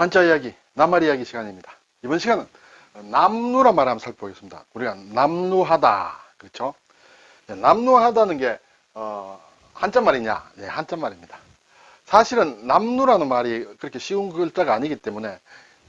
한자 이야기, 낱말 이야기 시간입니다. 이번 시간은 남루란 말 한번 살펴보겠습니다. 우리가 남루하다. 그렇죠? 네, 남루하다는 게, 어, 한자 말이냐? 네, 한자 말입니다. 사실은 남루라는 말이 그렇게 쉬운 글자가 아니기 때문에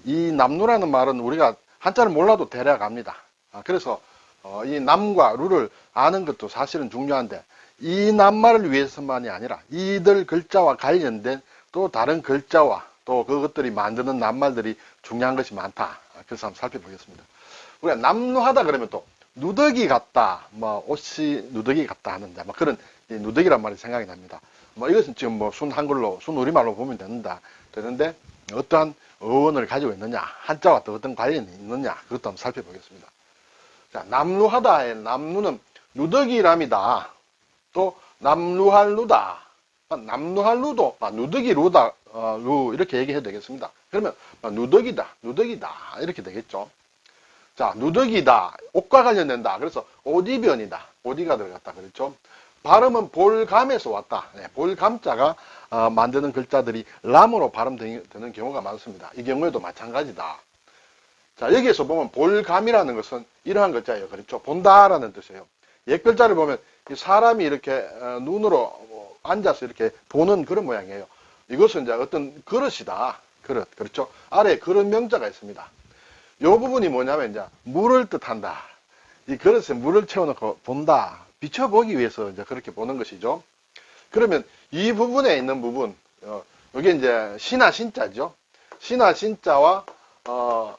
이 남루라는 말은 우리가 한자를 몰라도 대략 압니다. 아, 그래서 어, 이 남과 루를 아는 것도 사실은 중요한데 이 낱말을 위해서만이 아니라 이들 글자와 관련된 또 다른 글자와 또 그것들이 만드는 낱말들이 중요한 것이 많다. 아, 그래서 한번 살펴보겠습니다. 우리가 남루하다 그러면 또 누더기 같다, 뭐 옷이 누더기 같다 하는데 뭐 그런 이 누더기란 말이 생각이 납니다. 뭐 이것은 지금 뭐 순 한글로 순 우리말로 보면 된다 되는데 어떠한 어원을 가지고 있느냐 한자와 또 어떤 관련이 있느냐 그것도 한번 살펴보겠습니다. 자 남루하다의 남루는 누더기람이다. 또 남루할 루다. 남루할 루도 아, 누더기 루다 어, 루 이렇게 얘기해도 되겠습니다. 그러면 아, 누더기다, 누더기다 이렇게 되겠죠. 자 누더기다 옷과 관련된다. 그래서 오디변이다. 오디가 들어갔다 그랬죠. 발음은 볼감에서 왔다. 네, 볼감자가 어, 만드는 글자들이 람으로 발음되는 경우가 많습니다. 이 경우에도 마찬가지다. 자, 여기에서 보면 볼감이라는 것은 이러한 글자예요. 그렇죠? 본다라는 뜻이에요. 옛 글자를 보면 이 사람이 이렇게 어, 눈으로 뭐 앉아서 이렇게 보는 그런 모양이에요. 이것은 이제 어떤 그릇이다. 그릇. 그렇죠? 아래에 그릇 명자가 있습니다. 이 부분이 뭐냐면 이제 물을 뜻한다. 이 그릇에 물을 채워놓고 본다. 비춰보기 위해서 이제 그렇게 보는 것이죠. 그러면 이 부분에 있는 부분, 어, 이게 이제 신화 신자죠. 신화 신자와 어,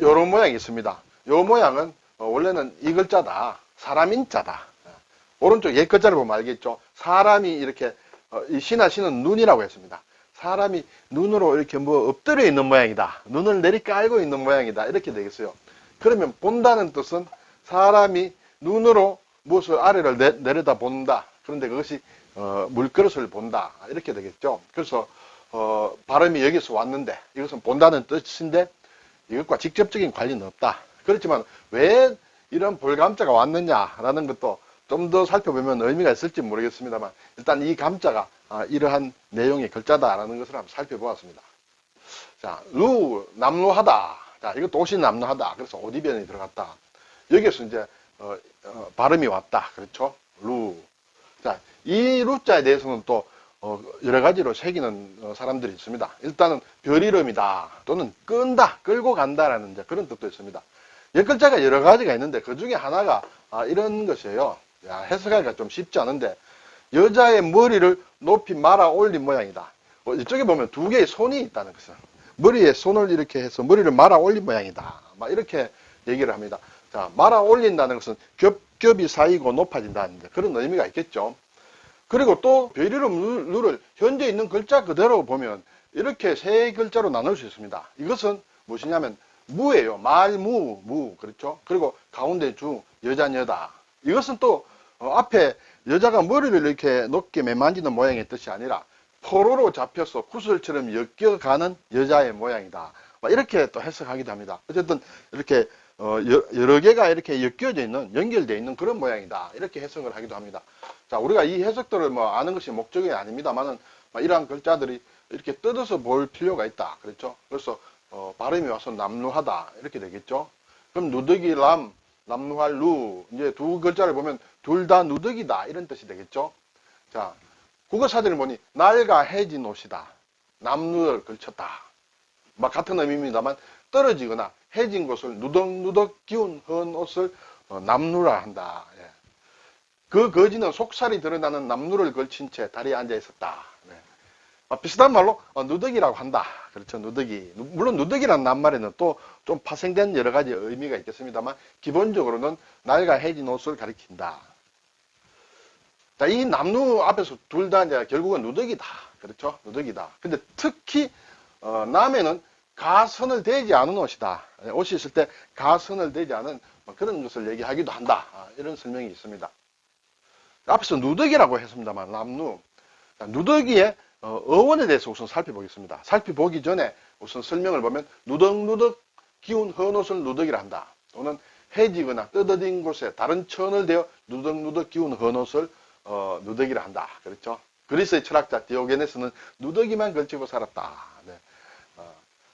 요런 모양이 있습니다. 요 모양은 어, 원래는 이 글자다. 사람 인 자다. 오른쪽 옛 글자를 보면 알겠죠. 사람이 이렇게 어, 이 신화 신은 눈이라고 했습니다. 사람이 눈으로 이렇게 뭐 엎드려 있는 모양이다. 눈을 내리 깔고 있는 모양이다. 이렇게 되겠어요. 그러면 본다는 뜻은 사람이 눈으로 무엇을 아래를 내, 내려다 본다. 그런데 그것이 어, 물그릇을 본다. 이렇게 되겠죠. 그래서 어, 발음이 여기서 왔는데 이것은 본다는 뜻인데 이것과 직접적인 관련은 없다. 그렇지만 왜 이런 볼감자가 왔느냐라는 것도 좀 더 살펴보면 의미가 있을지 모르겠습니다만 일단 이 감자가 아, 이러한 내용의 글자다라는 것을 한번 살펴보았습니다. 자, 루, 남루하다. 자, 이것도 옷이 남루하다. 그래서 오디변이 들어갔다. 여기에서 이제 어, 어, 발음이 왔다. 그렇죠? 루. 자, 이 루자에 대해서는 또 어, 여러 가지로 새기는 어, 사람들이 있습니다. 일단은 별 이름이다. 또는 끈다, 끌고 간다라는 이제 그런 뜻도 있습니다. 옛 글자가 여러 가지가 있는데 그 중에 하나가 아, 이런 것이에요. 야, 해석하기가 좀 쉽지 않은데 여자의 머리를 높이 말아 올린 모양이다. 어, 이쪽에 보면 두 개의 손이 있다는 것은 머리에 손을 이렇게 해서 머리를 말아 올린 모양이다. 막 이렇게 얘기를 합니다. 자, 말아 올린다는 것은 겹겹이 쌓이고 높아진다는 그런 의미가 있겠죠. 그리고 또 별이름 루를 현재 있는 글자 그대로 보면 이렇게 세 글자로 나눌 수 있습니다. 이것은 무엇이냐면 무예요. 말 무, 무. 그렇죠? 그리고 가운데 주, 여자녀다. 이것은 또 어, 앞에 여자가 머리를 이렇게 높게 매만지는 모양의 뜻이 아니라 포로로 잡혀서 구슬처럼 엮여가는 여자의 모양이다. 이렇게 또 해석하기도 합니다. 어쨌든 이렇게 어, 여러 개가 이렇게 엮여져 있는 연결되어 있는 그런 모양이다. 이렇게 해석을 하기도 합니다. 자, 우리가 이 해석들을 뭐 아는 것이 목적이 아닙니다만은 이러한 글자들이 이렇게 뜯어서 볼 필요가 있다. 그렇죠? 그래서 어, 발음이 와서 남루하다 이렇게 되겠죠. 그럼 누더기 람, 남루할 루 이제 두 글자를 보면 둘 다 누더기다 이런 뜻이 되겠죠. 자, 국어 사전을 보니 날가 해진 옷이다. 남루를 걸쳤다. 막 같은 의미입니다만 떨어지거나 해진 것을 누덕누덕 기운 헌 옷을 어, 남루라 한다. 예. 그 거지는 속살이 드러나는 남루를 걸친 채 다리에 앉아 있었다. 네. 아, 비슷한 말로 어, 누덕이라고 한다. 그렇죠. 누덕이. 물론 누덕이라는 낱말에는 또 좀 파생된 여러 가지 의미가 있겠습니다만 기본적으로는 날과 해진 옷을 가리킨다. 자, 이 남루 앞에서 둘 다 이제 결국은 누덕이다. 그렇죠. 누덕이다. 근데 특히 어, 남에는 가선을 대지 않은 옷이다. 옷이 있을 때 가선을 대지 않은 뭐 그런 것을 얘기하기도 한다. 아, 이런 설명이 있습니다. 앞에서 누덕이라고 했습니다만 남루. 누덕이의 어, 어원에 대해서 우선 살펴보겠습니다. 살펴보기 전에 우선 설명을 보면 누덕누덕 기운 헌 옷을 누덕이라 한다. 또는 해지거나 뜯어진 곳에 다른 천을 대어 누덕누덕 기운 헌 옷을 어, 누덕이라 한다. 그렇죠? 그리스의 철학자 디오게네스는 누더기만 걸치고 살았다. 네.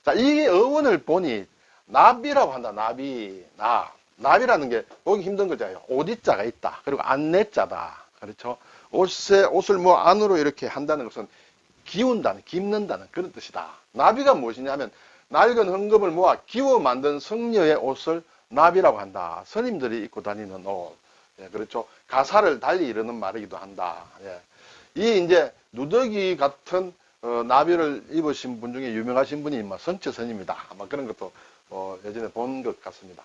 자, 이 어원을 보니 나비라고 한다. 나비. 나. 나비라는 게 보기 힘든 거잖아요. 옷이자가 있다. 그리고 안내자다. 그렇죠? 옷에 옷을 뭐 안으로 이렇게 한다는 것은 기운다는, 깁는다는 그런 뜻이다. 나비가 무엇이냐면 낡은 헝겊을 모아 기워 만든 성녀의 옷을 나비라고 한다. 스님들이 입고 다니는 옷. 예, 그렇죠. 가사를 달리 이르는 말이기도 한다. 예. 이 이제 누더기 같은 어, 나비를 입으신 분 중에 유명하신 분이 뭐 선처선입니다. 아마 그런 것도 어, 예전에 본 것 같습니다.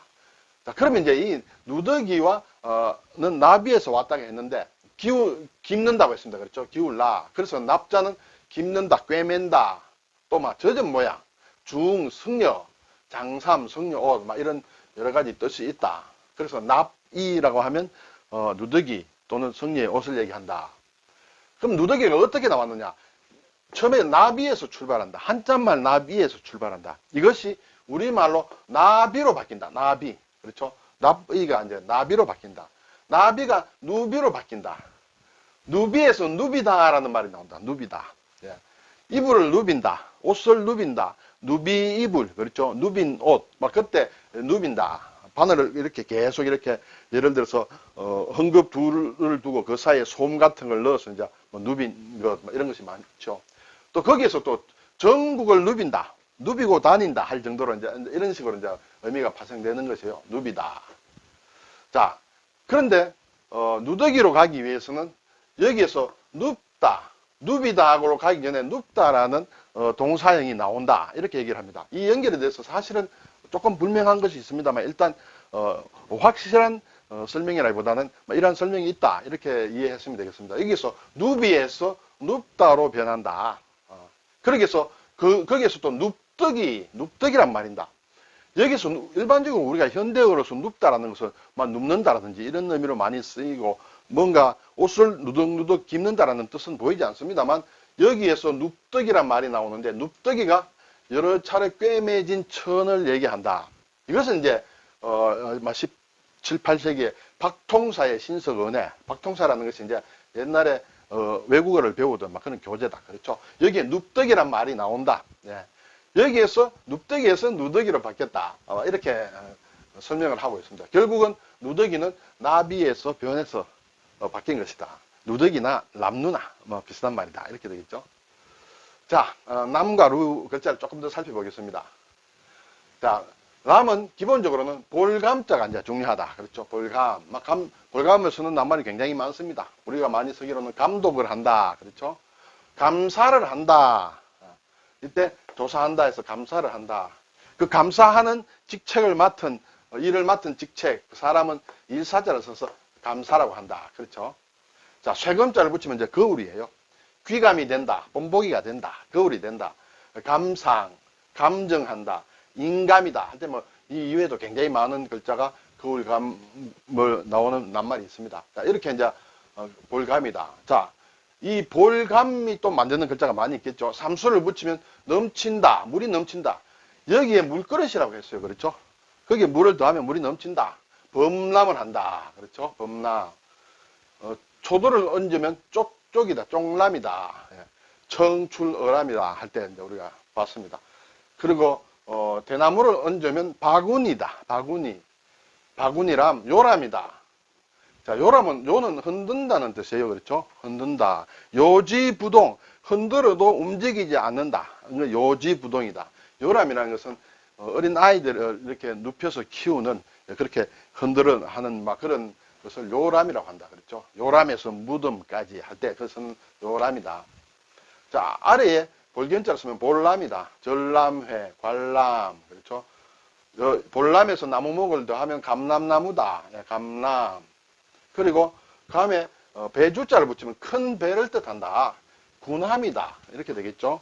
자, 그러면 이제 이 누더기와 어는 나비에서 왔다고 했는데 기우 깁는다고 했습니다. 그렇죠? 기울라. 그래서 납자는 깁는다, 꿰맨다. 또 막 젖은 모양, 중, 승려, 장삼, 승려, 옷, 막 이런 여러 가지 뜻이 있다. 그래서 납이라고 하면 어, 누더기 또는 승려의 옷을 얘기한다. 그럼 누더기가 어떻게 나왔느냐? 처음에 나비에서 출발한다. 한자말 나비에서 출발한다. 이것이 우리말로 나비로 바뀐다. 나비. 그렇죠? 나비가 이제 나비로 바뀐다. 나비가 누비로 바뀐다. 누비에서 누비다라는 말이 나온다. 누비다. 예. 이불을 누빈다. 옷을 누빈다. 누비 이불. 그렇죠? 누빈 옷. 막 그때 누빈다. 바늘을 이렇게 계속 이렇게 예를 들어서 어, 헝겊 둘을 두고 그 사이에 솜 같은 걸 넣어서 이제 뭐 누빈 것뭐 이런 것이 많죠. 또 거기에서 또 전국을 누빈다. 누비고 다닌다 할 정도로 이제 이런 식으로 이제 의미가 파생되는 것이에요. 누비다. 자, 그런데 어, 누더기로 가기 위해서는 여기에서 눕다, 누비다하고 가기 전에 눕다라는 어, 동사형이 나온다 이렇게 얘기를 합니다. 이 연결에 대해서 사실은 조금 불명한 것이 있습니다만 일단 어, 확실한 어, 설명이라기보다는 뭐 이러한 설명이 있다 이렇게 이해했으면 되겠습니다. 여기서 누비에서 눕다로 변한다. 어, 그러기 위해서 그 거기에서 또 눕더기, 눕더기란 말입니다. 여기서 누- 일반적으로 우리가 현대어로서 눕다라는 것은 막 눕는다라든지 이런 의미로 많이 쓰이고 뭔가 옷을 누덕누덕 깁는다라는 뜻은 보이지 않습니다만 여기에서 눕더기란 말이 나오는데 눕더기가 여러 차례 꿰매진 천을 얘기한다. 이것은 이제 어, 17, 8세기에 박통사의 신석은혜, 박통사라는 것이 이제 옛날에 어, 외국어를 배우던 막 그런 교재다. 그렇죠? 여기에 눕더기란 말이 나온다. 예. 여기에서 눕더기에서 누더기로 바뀌었다. 어, 이렇게 어, 설명을 하고 있습니다. 결국은 누더기는 나비에서 변해서 어, 바뀐 것이다. 누더기나 람누나 뭐 비슷한 말이다. 이렇게 되겠죠. 자, 어, 남과 루 글자를 조금 더 살펴보겠습니다. 자, 람은 기본적으로는 볼감자가 이제 중요하다. 그렇죠. 볼감. 막 감, 볼감을 쓰는 낱말이 굉장히 많습니다. 우리가 많이 쓰기로는 감독을 한다. 그렇죠. 감사를 한다. 이때 조사한다 해서 감사를 한다. 그 감사하는 직책을 맡은, 어, 일을 맡은 직책, 그 사람은 일사자를 써서 감사라고 한다. 그렇죠. 자, 쇠금자를 붙이면 이제 거울이에요. 귀감이 된다. 본보기가 된다. 거울이 된다. 감상, 감정한다. 인감이다. 할 때 뭐, 이 이외에도 굉장히 많은 글자가 거울감, 뭐, 나오는 낱말이 있습니다. 자, 이렇게 이제, 어, 볼감이다. 자, 이 볼감이 또 만드는 글자가 많이 있겠죠. 삼수를 붙이면 넘친다. 물이 넘친다. 여기에 물그릇이라고 했어요. 그렇죠? 거기에 물을 더하면 물이 넘친다. 범람을 한다. 그렇죠? 범람. 어, 초도를 얹으면 쪽 쪽이다. 쪽람이다. 예. 청출어람이다. 할 때 이제 우리가 봤습니다. 그리고 어, 대나무를 얹으면 바구니다. 바구니. 바구니람, 요람이다. 자, 요람은, 요는 흔든다는 뜻이에요. 그렇죠? 흔든다. 요지부동. 흔들어도 움직이지 않는다. 요지부동이다. 요람이라는 것은 어, 어린 아이들을 이렇게 눕혀서 키우는 그렇게 흔들어 하는 막 그런 것을 요람이라고 한다. 그렇죠? 요람에서 무덤까지 할 때 그것은 요람이다. 자, 아래에 볼견자를 쓰면 볼람이다. 전람회, 관람. 그렇죠? 어, 볼람에서 나무목을 더하면 감람나무다. 예, 감람. 그리고 다음에 어, 배주자를 붙이면 큰 배를 뜻한다. 군함이다. 이렇게 되겠죠.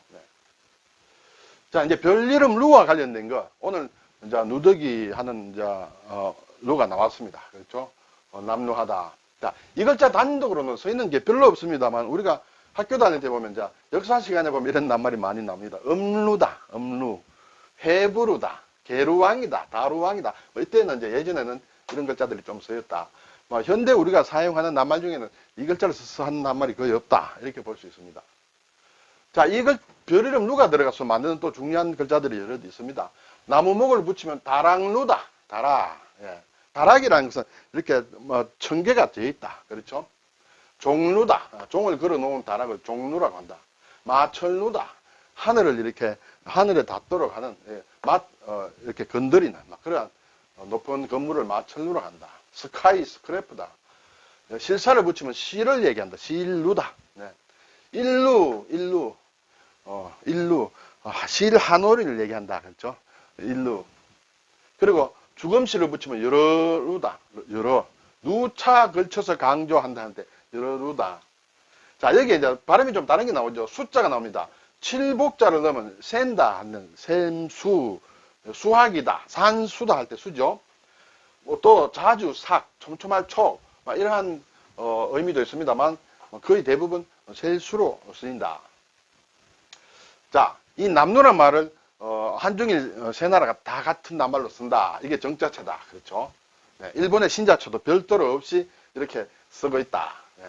네. 자, 이제 별 이름 루와 관련된 거 오늘 이제 누더기 하는 이제 어, 루가 나왔습니다. 그렇죠? 어, 남루하다. 자, 이 글자 단독으로는 써 있는 게 별로 없습니다만 우리가 학교 다닐 때 보면 이제 역사 시간에 보면 이런 낱말이 많이 나옵니다. 음루다, 음루, 해부루다, 계루왕이다, 다루왕이다. 뭐 이때는 이제 예전에는 이런 글자들이 좀 쓰였다. 뭐 현대 우리가 사용하는 낱말 중에는 이 글자를 써서 하는 낱말이 거의 없다. 이렇게 볼 수 있습니다. 자, 이걸 별 이름 누가 들어가서 만드는 또 중요한 글자들이 여러 있습니다. 나무목을 붙이면 다락루다. 다락. 예. 다락이라는 것은 이렇게 뭐 천개가 되어 있다. 그렇죠? 종루다. 아, 종을 걸어 놓은 다락을 종루라고 한다. 마철루다. 하늘을 이렇게 하늘에 닿도록 하는 예, 맛 어, 이렇게 건드리는 막 그러한 어, 높은 건물을 마철루라고 한다. 스카이 스크래프다. 예, 실사를 붙이면 시를 얘기한다. 시일루다. 네. 일루, 실 한오리를 얘기한다. 그렇죠? 일루. 그리고 주검시를 붙이면 여러 루다. 여러. 누차 걸쳐서 강조한다는데 여러 루다. 자, 여기 이제 발음이 좀 다른 게 나오죠. 숫자가 나옵니다. 칠복자를 넣으면 센다 하는 샘수, 수학이다, 산수다 할 때 수죠. 뭐또 자주 삭, 촘촘할 촉, 막 이러한 어, 의미도 있습니다만 뭐 거의 대부분 셀수로 쓰인다. 자, 이 남루란 말을 어, 한중일 어, 세 나라가 다 같은 낱말로 쓴다. 이게 정자체다. 그렇죠? 네, 일본의 신자체도 별도로 없이 이렇게 쓰고 있다. 네.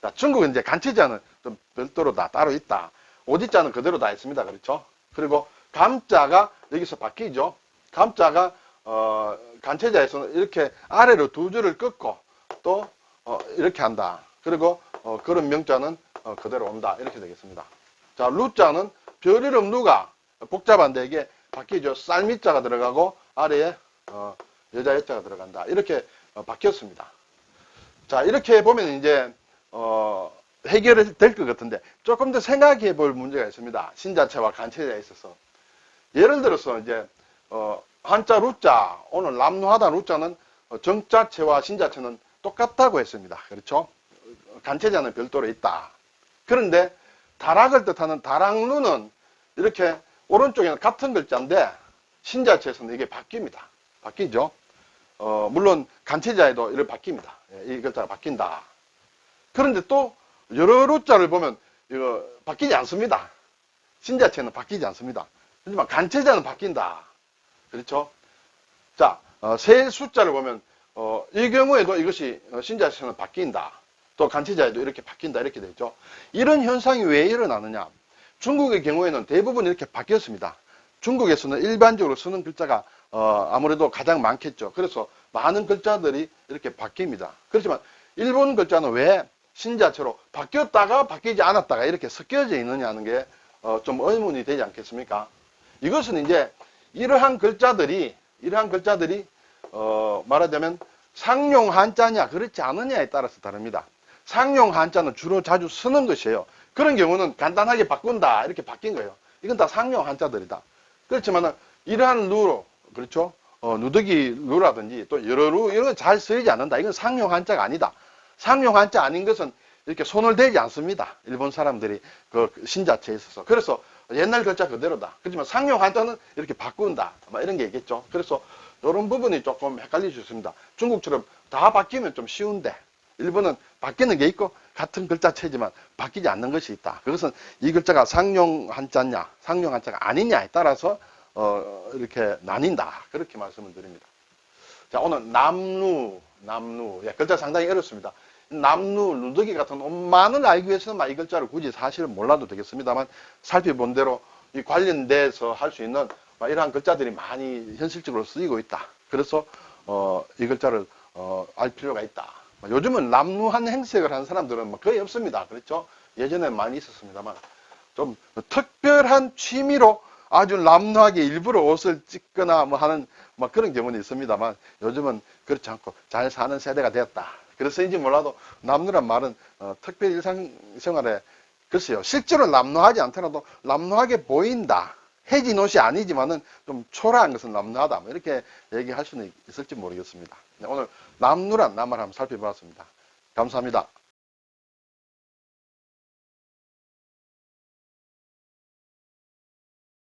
자, 중국은 이제 간체자는 좀 별도로 다 따로 있다. 오지자는 그대로 다 있습니다. 그렇죠? 그리고 감자가 여기서 바뀌죠. 감자가 어, 간체자에서는 이렇게 아래로 두 줄을 끊고 또 어, 이렇게 한다. 그리고 어, 그런 명자는 어, 그대로 온다. 이렇게 되겠습니다. 자, 루자는 별 이름 누가 복잡한데 이게 바뀌죠. 쌀미자가 들어가고 아래에 어, 여자 여자가 들어간다. 이렇게 어, 바뀌었습니다. 자, 이렇게 보면 이제 어, 해결이 될 것 같은데 조금 더 생각해 볼 문제가 있습니다. 신자체와 간체자에 있어서. 예를 들어서 이제 어, 한자 루자 오늘 남루하다 루자는 어, 정자체와 신자체는 똑같다고 했습니다. 그렇죠? 간체자는 별도로 있다. 그런데 다락을 뜻하는 다락루는 이렇게 오른쪽에는 같은 글자인데 신자체에서는 이게 바뀝니다. 바뀌죠? 어, 물론 간체자에도 이렇게 바뀝니다. 예, 이 글자가 바뀐다. 그런데 또 여러 루자를 보면 이거 바뀌지 않습니다. 신자체는 바뀌지 않습니다. 하지만 간체자는 바뀐다. 그렇죠? 자, 어, 세 숫자를 보면 어, 이 경우에도 이것이 어, 신자체는 바뀐다. 또 간체자에도 이렇게 바뀐다 이렇게 되죠. 이런 현상이 왜 일어나느냐? 중국의 경우에는 대부분 이렇게 바뀌었습니다. 중국에서는 일반적으로 쓰는 글자가 어, 아무래도 가장 많겠죠. 그래서 많은 글자들이 이렇게 바뀝니다. 그렇지만 일본 글자는 왜 신자체로 바뀌었다가 바뀌지 않았다가 이렇게 섞여져 있느냐는 게 좀 의문이 되지 않겠습니까? 이것은 이제 이러한 글자들이 이러한 글자들이 어, 말하자면 상용 한자냐 그렇지 않느냐에 따라서 다릅니다. 상용 한자는 주로 자주 쓰는 것이에요. 그런 경우는 간단하게 바꾼다 이렇게 바뀐 거예요. 이건 다 상용 한자들이다. 그렇지만 이러한 루로 그렇죠? 어, 누더기 루라든지 또 여러 루 이런 건잘 쓰이지 않는다. 이건 상용 한자가 아니다. 상용 한자 아닌 것은 이렇게 손을 대지 않습니다. 일본 사람들이 그 신자체에 있어서. 그래서 옛날 글자 그대로다. 그렇지만 상용 한자는 이렇게 바꾼다. 뭐 이런 게 있겠죠. 그래서 이런 부분이 조금 헷갈릴 수 있습니다. 중국처럼 다 바뀌면 좀 쉬운데 일본은 바뀌는 게 있고 같은 글자체지만 바뀌지 않는 것이 있다. 그것은 이 글자가 상용 한자냐, 상용 한자가 아니냐에 따라서 어, 이렇게 나뉜다. 그렇게 말씀을 드립니다. 자, 오늘 남루, 남루. 예, 글자 상당히 어렵습니다. 남루, 누더기 같은 엄만을 알기 위해서는 이 글자를 굳이 사실 몰라도 되겠습니다만 살펴본 대로 이 관련돼서 할 수 있는 이러한 글자들이 많이 현실적으로 쓰이고 있다. 그래서 어, 이 글자를 어, 알 필요가 있다. 요즘은 남루한 행색을 하는 사람들은 뭐 거의 없습니다. 그렇죠? 예전엔 많이 있었습니다만 좀 특별한 취미로 아주 남루하게 일부러 옷을 찍거나 뭐 하는 뭐 그런 경우는 있습니다만 요즘은 그렇지 않고 잘 사는 세대가 되었다. 그래서인지 몰라도 남루란 말은 어, 특별 일상생활에 글쎄요 실제로 남루하지 않더라도 남루하게 보인다. 해진 옷이 아니지만은 좀 초라한 것은 남루하다. 뭐 이렇게 얘기할 수는 있을지 모르겠습니다. 네, 오늘 남루란 낱말 한번 살펴보았습니다. 감사합니다.